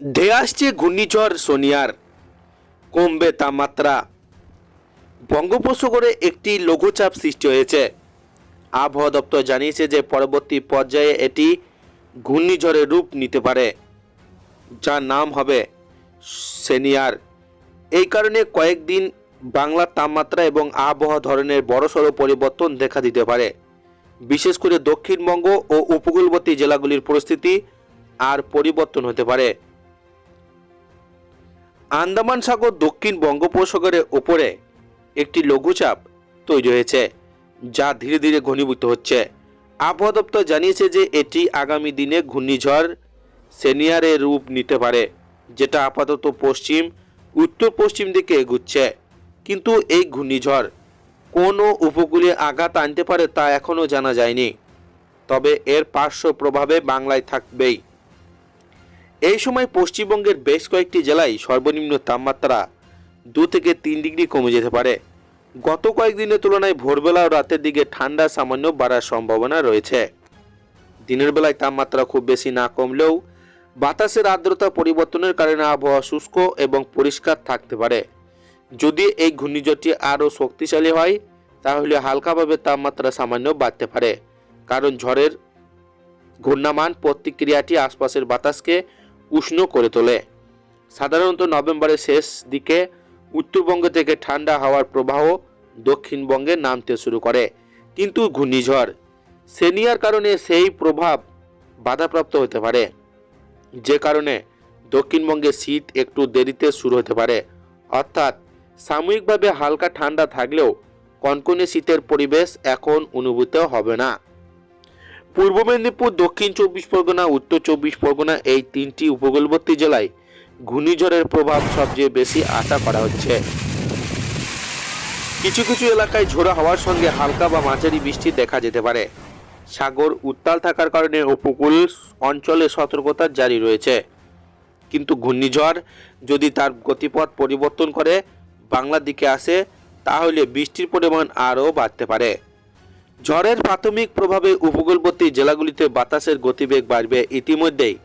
ধেয়ে আসছে ঘূর্ণিঝড় সোনিয়ার কমবে তাপমাত্রা। বঙ্গোপসাগরে একটি লঘুচাপ সৃষ্টি হয়েছে। আবহাওয়া দপ্তর জানিয়েছে যে পরবর্তী পর্যায়ে এটি ঘূর্ণিঝড়ের রূপ নিতে পারে, যার নাম হবে সেনিয়ার। এই কারণে কয়েকদিন বাংলার তাপমাত্রা এবং আবহাওয়া ধরনের বড়সড় পরিবর্তন দেখা দিতে পারে। বিশেষ করে দক্ষিণবঙ্গ ও উপকূলবর্তী জেলাগুলির পরিস্থিতি আর পরিবর্তন হতে পারে। আন্দামান সাগর দক্ষিণ বঙ্গোপসাগরের ওপরে একটি লঘুচাপ তৈরি হয়েছে, যা ধীরে ধীরে ঘনীভূত হচ্ছে। আবহাওয়া দপ্তর জানিয়েছে যে এটি আগামী দিনে ঘূর্ণিঝড় সেনিয়ারের রূপ নিতে পারে, যেটা আপাতত পশ্চিম উত্তর পশ্চিম দিকে এগুচ্ছে। কিন্তু এই ঘূর্ণিঝড় কোনো উপকূলে আঘাত আনতে পারে তা এখনও জানা যায়নি। তবে এর পার্শ্ব প্রভাবে বাংলায় থাকবেই। এই সময় পশ্চিমবঙ্গের বেশ কয়েকটি জেলায় সর্বনিম্ন তাপমাত্রা দু থেকে তিন ডিগ্রি কমে যেতে পারে। গত কয়েকদিনের তুলনায় ভোরবেলা ও রাতের দিকে ঠান্ডা সামান্য বাড়ার সম্ভাবনা রয়েছে। দিনের বেলায় তাপমাত্রা খুব বেশি না কমলেও বাতাসের আর্দ্রতা পরিবর্তনের কারণে আবহাওয়া শুষ্ক এবং পরিষ্কার থাকতে পারে। যদি এই ঘূর্ণিঝড়টি আরও শক্তিশালী হয়, তাহলে হালকাভাবে তাপমাত্রা সামান্য বাড়তে পারে। কারণ ঝড়ের ঘূর্ণামান প্রতিক্রিয়াটি আশপাশের বাতাসকে উষ্ণ করে তোলে। সাধারণত নভেম্বরের শেষ দিকে উত্তরবঙ্গ থেকে ঠান্ডা হাওয়ার প্রবাহ দক্ষিণবঙ্গে নামতে শুরু করে, কিন্তু ঘূর্ণিঝড়। সেনিয়ার কারণে সেই প্রভাব বাধাপ্রাপ্ত হতে পারে। যে কারণে দক্ষিণবঙ্গে শীত একটু দেরিতে শুরু হতে পারে। অর্থাৎ সাময়িকভাবে হালকা ঠান্ডা থাকলেও কনকনে শীতের পরিবেশ এখন অনুভূত হবে না। পূর্ব মেদিনীপুর, দক্ষিণ চব্বিশ পরগনা, উত্তর চব্বিশ পরগনা এই তিনটি উপকূলবর্তী জেলায় ঘূর্ণিঝড়ের প্রভাব সবচেয়ে বেশি আশা করা হচ্ছে। কিছু কিছু এলাকায় ঝোড়া হওয়ার সঙ্গে হালকা বা মাঝারি বৃষ্টি দেখা যেতে পারে। সাগর উত্তাল থাকার কারণে উপকূল অঞ্চলে সতর্কতা জারি রয়েছে। কিন্তু ঘূর্ণিঝড় যদি তার গতিপথ পরিবর্তন করে বাংলার দিকে আসে, তাহলে বৃষ্টির পরিমাণ আরও বাড়তে পারে। ঝড়ের প্রাথমিক প্রভাবে উপকূলবর্তী জেলাগুলিতে বাতাসের গতিবেগ বাড়বে ইতিমধ্যেই।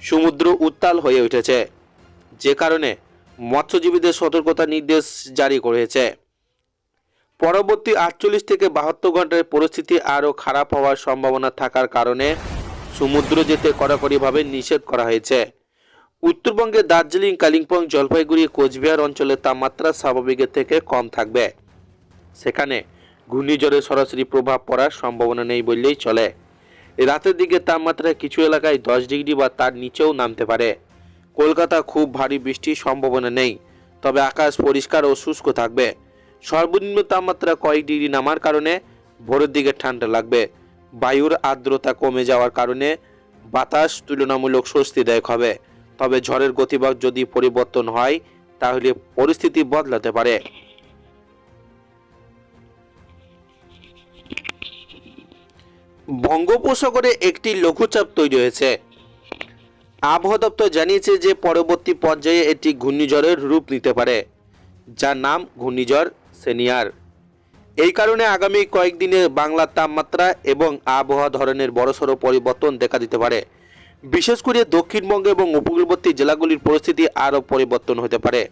সমুদ্র উত্তাল হয়ে উঠেছে, যে কারণে মৎস্যজীবীদের সতর্কতা নির্দেশ জারি করেছে। পরবর্তী আটচল্লিশ থেকে বাহাত্তর ঘণ্টার পরিস্থিতি আরও খারাপ হওয়ার সম্ভাবনা থাকার কারণে সমুদ্র যেতে কড়াকড়িভাবে নিষেধ করা হয়েছে। উত্তরবঙ্গে দার্জিলিং, কালিম্পং, জলপাইগুড়ি, কোচবিহার অঞ্চলের তাপমাত্রা স্বাভাবিকের থেকে কম থাকবে। সেখানে ঘূর্ণিঝড়ের সরাসরি প্রভাব পড়ার সম্ভাবনা নেই বললেই চলে। রাতের দিকে তাপমাত্রা কিছু এলাকায় দশ ডিগ্রি বা তার নিচেও নামতে পারে। কলকাতা খুব ভারী বৃষ্টির সম্ভাবনা নেই, তবে আকাশ পরিষ্কার ও শুষ্ক থাকবে। সর্বনিম্ন তাপমাত্রা কয়েক ডিগ্রি নামার কারণে ভোরের দিকে ঠান্ডা লাগবে। বায়ুর আর্দ্রতা কমে যাওয়ার কারণে বাতাস তুলনামূলক স্বস্তিদায়ক হবে। তবে ঝড়ের গতিবেগ যদি পরিবর্তন হয়, তাহলে পরিস্থিতি বদলাতে পারে। বঙ্গোপসাগরে একটি লঘুচাপ তৈরি হয়েছে। আবহাওয়া দপ্তর জানিয়েছে যে পরবর্তী পর্যায়ে এটি ঘূর্ণিঝড়ের রূপ নিতে পারে, যার নাম ঘূর্ণিঝড় সেনিয়ার। এই কারণে আগামী কয়েকদিনে বাংলার তাপমাত্রা এবং আবহাওয়া ধরনের বড়সড় পরিবর্তন দেখা দিতে পারে। বিশেষ করে দক্ষিণবঙ্গ এবং উপকূলবর্তী জেলাগুলির পরিস্থিতি আরও পরিবর্তন হতে পারে।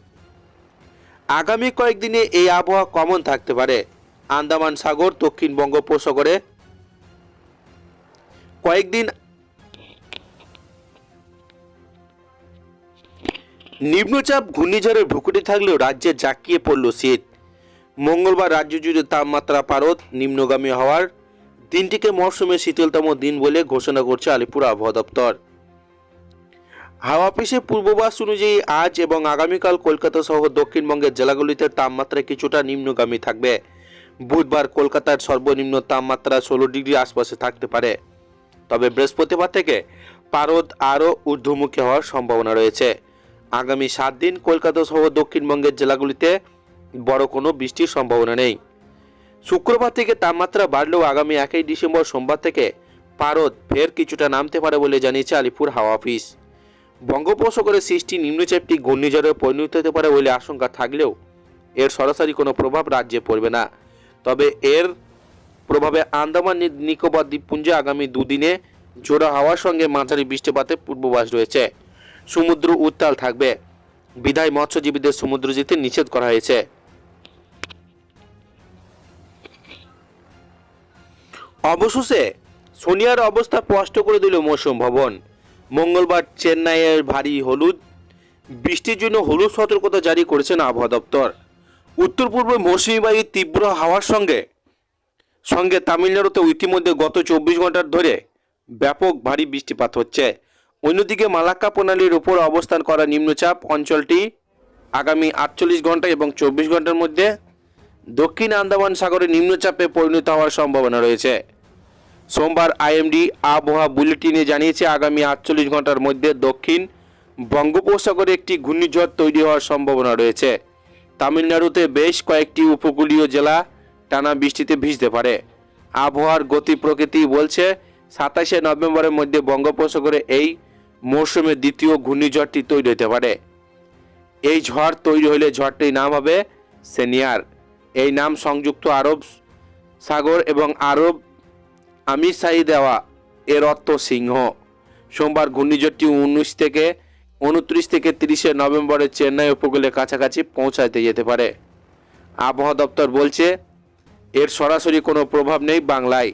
আগামী কয়েকদিনে এই আবহাওয়া কমন থাকতে পারে। আন্দামান সাগর দক্ষিণ বঙ্গোপসাগরে কয়েকদিন নিম্নচাপ ঘূর্ণিঝড়ের ভুকুটি থাকলেও রাজ্যে জাঁকিয়ে পড়ল শীত। মঙ্গলবার রাজ্য জুড়ে তাপমাত্রা পারদ, নিম্নগামী হওয়ার দিনটিকে মরশুমের শীতলতম দিন বলে ঘোষণা করছে আলিপুর আবহাওয়া দপ্তর। হাওয়া অফিসের পূর্ববাস অনুযায়ী আজ এবং আগামীকাল কলকাতা সহ দক্ষিণবঙ্গের জেলাগুলিতে তাপমাত্রা কিছুটা নিম্নগামী থাকবে। বুধবার কলকাতার সর্বনিম্ন তাপমাত্রা ষোলো ডিগ্রি আশপাশে থাকতে পারে। তবে বৃহস্পতিবার থেকে পারদ আরও ঊর্ধ্বমুখী হওয়ার সম্ভাবনা রয়েছে। আগামী সাত দিন কলকাতা সহ দক্ষিণবঙ্গের জেলাগুলিতে বড় কোনো বৃষ্টির সম্ভাবনা নেই। শুক্রবার থেকে তাপমাত্রা বাড়লেও আগামী একই ডিসেম্বর সোমবার থেকে পারদ ফের কিছুটা নামতে পারে বলে জানিয়েছে আলিপুর হাওয়া অফিস। বঙ্গোপসাগরে সৃষ্টি নিম্নচাপটি ঘূর্ণিঝড়ে পরিণত হতে পারে বলে আশঙ্কা থাকলেও এর সরাসরি কোনো প্রভাব রাজ্যে পড়বে না। তবে এর প্রভাবে আন্দামান নিকোবর দ্বীপপুঞ্জে আগামী দুদিনে জোড়া হাওয়ার সঙ্গে মাঝারি বৃষ্টিপাতের পূর্বাভাস রয়েছে। সমুদ্র উত্তাল থাকবে। বিদায় মৎস্যজীবীদের সমুদ্র যেতে নিষেধ করা হয়েছে। অবশেষে সোনিয়ার অবস্থা স্পষ্ট করে দিল মৌসুম ভবন। মঙ্গলবার চেন্নাইয়ের ভারী হলুদ। বৃষ্টির জন্য হলুদ সতর্কতা জারি করেছেন আবহাওয়া দপ্তর। উত্তর পূর্বে মৌসুমী বায়ুর তীব্র হাওয়ার সঙ্গে সঙ্গে তামিলনাড়ুতে ইতিমধ্যে গত চব্বিশ ঘণ্টার ধরে ব্যাপক ভারী বৃষ্টিপাত হচ্ছে। অন্যদিকে মালাক্কা প্রণালীর উপর অবস্থান করা নিম্নচাপ অঞ্চলটি আগামী আটচল্লিশ ঘণ্টা এবং চব্বিশ ঘণ্টার মধ্যে দক্ষিণ আন্দামান সাগরে নিম্নচাপে পরিণত হওয়ার সম্ভাবনা রয়েছে। সোমবার আইএমডি আবহাওয়া বুলেটিনে জানিয়েছে, আগামী আটচল্লিশ ঘণ্টার মধ্যে দক্ষিণ বঙ্গোপসাগরে একটি ঘূর্ণিঝড় তৈরি হওয়ার সম্ভাবনা রয়েছে। তামিলনাড়ুতে বেশ কয়েকটি উপকূলীয় জেলা টানা বৃষ্টিতে ভিজতে পারে। আবহাওয়ার গতি প্রকৃতি বলছে, সাতাশে নভেম্বরের মধ্যে বঙ্গোপসাগরে এই মৌসুমের দ্বিতীয় ঘূর্ণিঝড়টি তৈরি হতে পারে। এই ঝড় তৈরি হলে ঝড়টির নাম হবে সেনিয়ার। এই নাম সংযুক্ত আরব সাগর এবং আরব আমির সাই দেওয়া, এর অর্থ সিংহ। সোমবার ঘূর্ণিঝড়টি উনিশ থেকে উনত্রিশ থেকে তিরিশে নভেম্বরে চেন্নাই উপকূলের কাছাকাছি পৌঁছাতে যেতে পারে। আবহাওয়া দপ্তর বলছে এর সরাসরি কোনো প্রভাব নেই বাংলায়।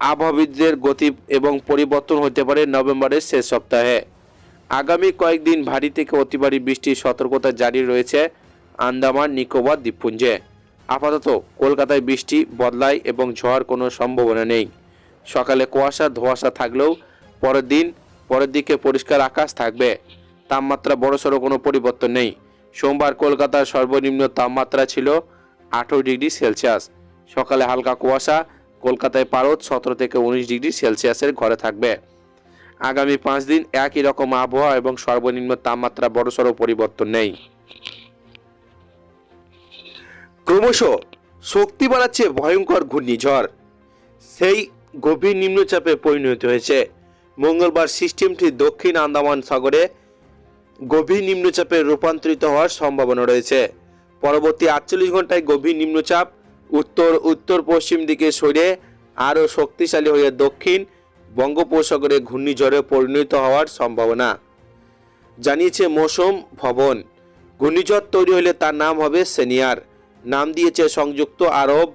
আবহাওয়াবিদদের গতি এবং পরিবর্তন হতে পারে নভেম্বরের শেষ সপ্তাহে। আগামী কয়েকদিন ভারী থেকে অতি ভারী বৃষ্টির সতর্কতা জারি রয়েছে আন্দামান, নিকোবর, দ্বীপপুঞ্জে। আপাতত কলকাতায় বৃষ্টি, বদলায় এবং ঝড় কোনো সম্ভাবনা নেই। সকালে কুয়াশা, ধোঁয়াশা থাকলেও পরের দিন পরের দিকে পরিষ্কার আকাশ থাকবে। তাপমাত্রা বড়সড় কোনো পরিবর্তন নেই। সোমবার কলকাতার সর্বনিম্ন তাপমাত্রা ছিল আঠেরো ডিগ্রি সেলসিয়াস। সকালে হালকা কুয়াশা, কলকাতায় পারদ, সতেরো থেকে উনিশ ডিগ্রি সেলসিয়াসের ঘরে থাকবে। আগামী পাঁচ দিন একই রকম আবহাওয়া এবং সর্বনিম্ন তাপমাত্রা বড়সড় পরিবর্তন নেই। ক্রমশ শক্তি বাড়াচ্ছে ভয়ঙ্কর ঘূর্ণিঝড়। সেই গভীর নিম্নচাপে পরিণত হয়েছে মঙ্গলবার সিস্টেমটি দক্ষিণ আন্দামান সাগরে গভীর নিম্নচাপে রূপান্তরিত হওয়ার সম্ভাবনা রয়েছে। পরবর্তী আটচল্লিশ ঘন্টায় গভীর নিম্নচাপ, উত্তর উত্তর পশ্চিম দিকে সরে আরও শক্তিশালী হয়ে দক্ষিণ বঙ্গোপসাগরে ঘূর্ণিঝড়ে পরিণত হওয়ার সম্ভাবনা। জানিয়েছে মৌসুম ভবন। ঘূর্ণিঝড় তৈরি হলে তার নাম হবে সেনিয়ার। নাম দিয়েছে সংযুক্ত আরব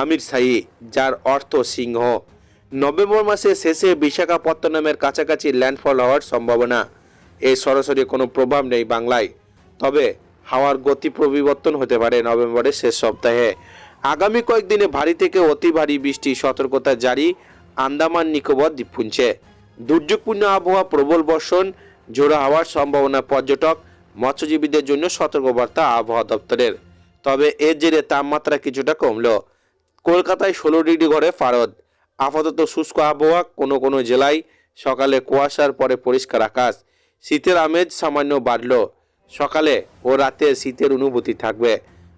আমির সাই যার অর্থ সিংহ। নভেম্বর মাসের শেষে বিশাখাপত্তনমের কাছাকাছি ল্যান্ডফল হওয়ার সম্ভাবনা। এর সরাসরি কোনো প্রভাব নেই বাংলায়। তবে হাওয়ার গতি পরিবর্তন হতে পারে নভেম্বরের শেষ সপ্তাহে। আগামী কয়েকদিনে ভারী থেকে অতি ভারী বৃষ্টি সতর্কতা জারি, আন্দামান, নিকোবর দ্বীপপুঞ্জে। দুর্যোগপূর্ণ আবহাওয়া, প্রবল বর্ষণ ঝোড়ো হওয়ার সম্ভাবনা পর্যটক, মৎস্যজীবীদের জন্য সতর্কবার্তা আবহাওয়া দপ্তরের। তবে এর জেরে তাপমাত্রা কিছুটা কমলো। কলকাতায় ষোলো ডিগ্রি ঘরে ফারদ। আপাতত শুষ্ক আবহাওয়া কোনো কোনো জেলায় সকালে কুয়াশার পরে পরিষ্কার আকাশ। শীতের আমেজ সামান্য বাড়ল। সকালে ও রাতে শীতের অনুভূতি থাকবে।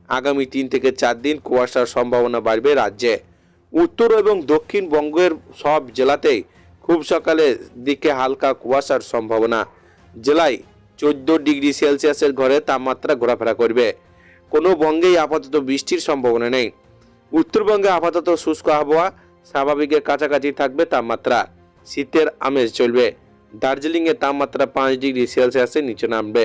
আগামী তিন থেকে চার দিন কুয়াশার সম্ভাবনা বাড়বে রাজ্যে। উত্তর এবং দক্ষিণ বঙ্গের সব জেলাতেই খুব সকালের দিকে হালকা কুয়াশার সম্ভাবনা। জেলায় চোদ্দ ডিগ্রি সেলসিয়াসের ঘরে তাপমাত্রা ঘোরাফেরা করবে। কোনো বঙ্গেই আপাতত বৃষ্টির সম্ভাবনা নেই। উত্তরবঙ্গে আপাতত শুষ্ক আবহাওয়া, স্বাভাবিকের কাছাকাছি থাকবে তাপমাত্রা। শীতের আমেজ চলবে। দার্জিলিংয়ে তাপমাত্রা পাঁচ ডিগ্রি সেলসিয়াসের নিচে নামবে।